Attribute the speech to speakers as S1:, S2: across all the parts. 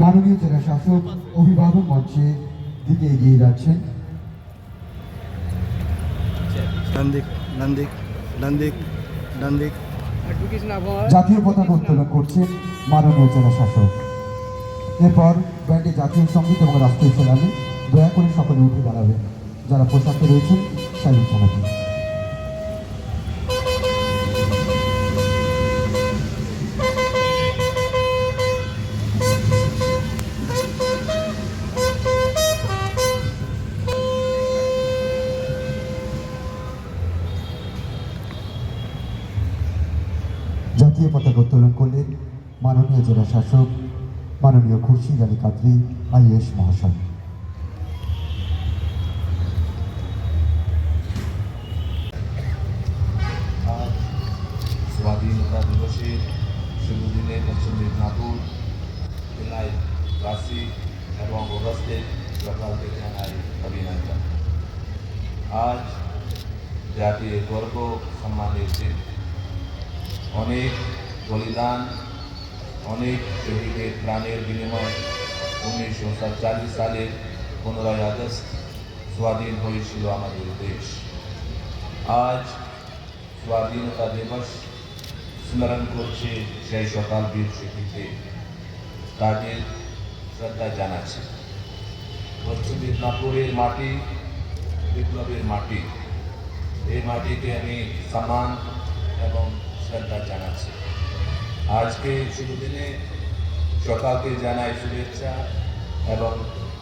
S1: মাননীয় জেলা শাসক অভিভাবক মঞ্চে দিকে এগিয়ে যাচ্ছেন। জাতীয় পতাকা উত্তোলন করছেন মাননীয় জেলা শাসক। এরপর ব্যান্ডে জাতীয় সংগীত এবং রাষ্ট্রীয় সেলামি দয়া করে সকলে উঠে দাঁড়াবেন। যারা পোশাকে রয়েছেন স্যালুট জানাবেন। জাতীয় পতাকা উত্তোলন করলেন মাননীয় জেলা শাসক, মাননীয় খুরশিদ আলী কাদরি, আইএস মহাশয়।
S2: স্বাধীনতা দিবসের শুভ দিনে পশ্চিম মেদিনীপুর কাশি এবং অগস্টে সকাল থেকে জানাই অভিনন্দন আজ জাতির গর্ব, সম্মানের দিন। অনেক বলিদান, অনেক শহীদের প্রাণের বিনিময় উনিশশো সাতচল্লিশ সালের পনেরোই আগস্ট স্বাধীন হয়েছিল আমাদের দেশ। আজ স্বাধীনতা দিবস স্মরণ করছে সেই সকাল বীর শহীদকে। তাদের শ্রদ্ধা জানাচ্ছে। পশ্চিম মেদিনীপুরের মাটি, বিপ্লবের মাটি। এই মাটিকে আমি সম্মান এবং শ্রদ্ধা জানাচ্ছি। আজকে শুভ দিনে সকালকে জানাই শুভেচ্ছা এবং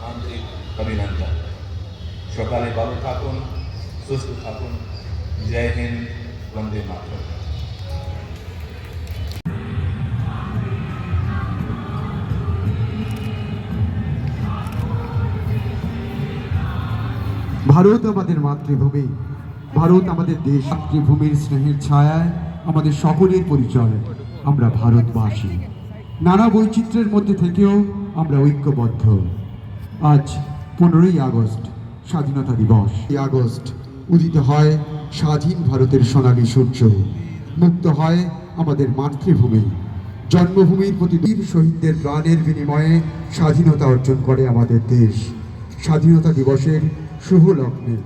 S2: আন্তরিক অভিনন্দন। সকালে ভালো থাকুন, সুস্থ থাকুন। জয় হিন্দ, বন্দে মাতরম।
S1: ভারত আমাদের মাতৃভূমি। ভারত আমাদের দেশ মাতৃভূমির স্নেহের ছায়ায়। আমাদের সকলের পরিচয়। আমরা ভারতবাসী। নানা বৈচিত্র্যের মধ্যে থেকেও আমরা ঐক্যবদ্ধ। আজ পনেরোই আগস্ট, স্বাধীনতা দিবস। এই আগস্ট উদিত হয় স্বাধীন ভারতের সোনালী সূর্য। মুক্ত হয় আমাদের মাতৃভূমি। জন্মভূমির প্রতি বীর শহীদদের প্রাণের বিনিময়ে স্বাধীনতা অর্জন করে আমাদের দেশ। স্বাধীনতা দিবসের শুভ লগ্নে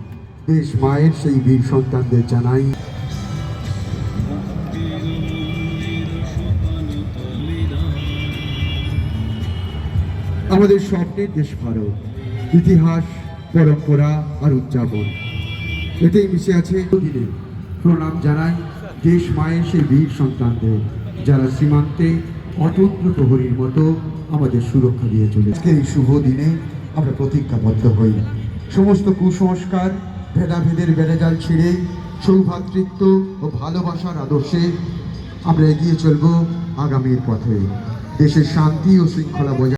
S1: দেশ মায়ের সেই বীর সন্তানদের জানাই আমাদের স্বপ্নের দেশ ভারত, ইতিহাস, পরম্পরা আর উদযাপন। এতেই মিশে আছে দিনে। প্রণাম জানাই দেশ মায়ের সেই বীর সন্তানদের, যারা সীমান্তে অতন্ত্র প্রহরীর মতো আমাদের সুরক্ষা দিয়ে চলে আজকে এই শুভ দিনে আমরা প্রতিজ্ঞাবদ্ধ হই। সমস্ত কুসংস্কার, ভেদাভেদের বেড়েজাল ছিঁড়ে, সৌভাতৃত্ব ও ভালোবাসার আদর্শে আমরা এগিয়ে চলব আগামীর পথে। দেশের শান্তি ও শৃঙ্খলা বজায়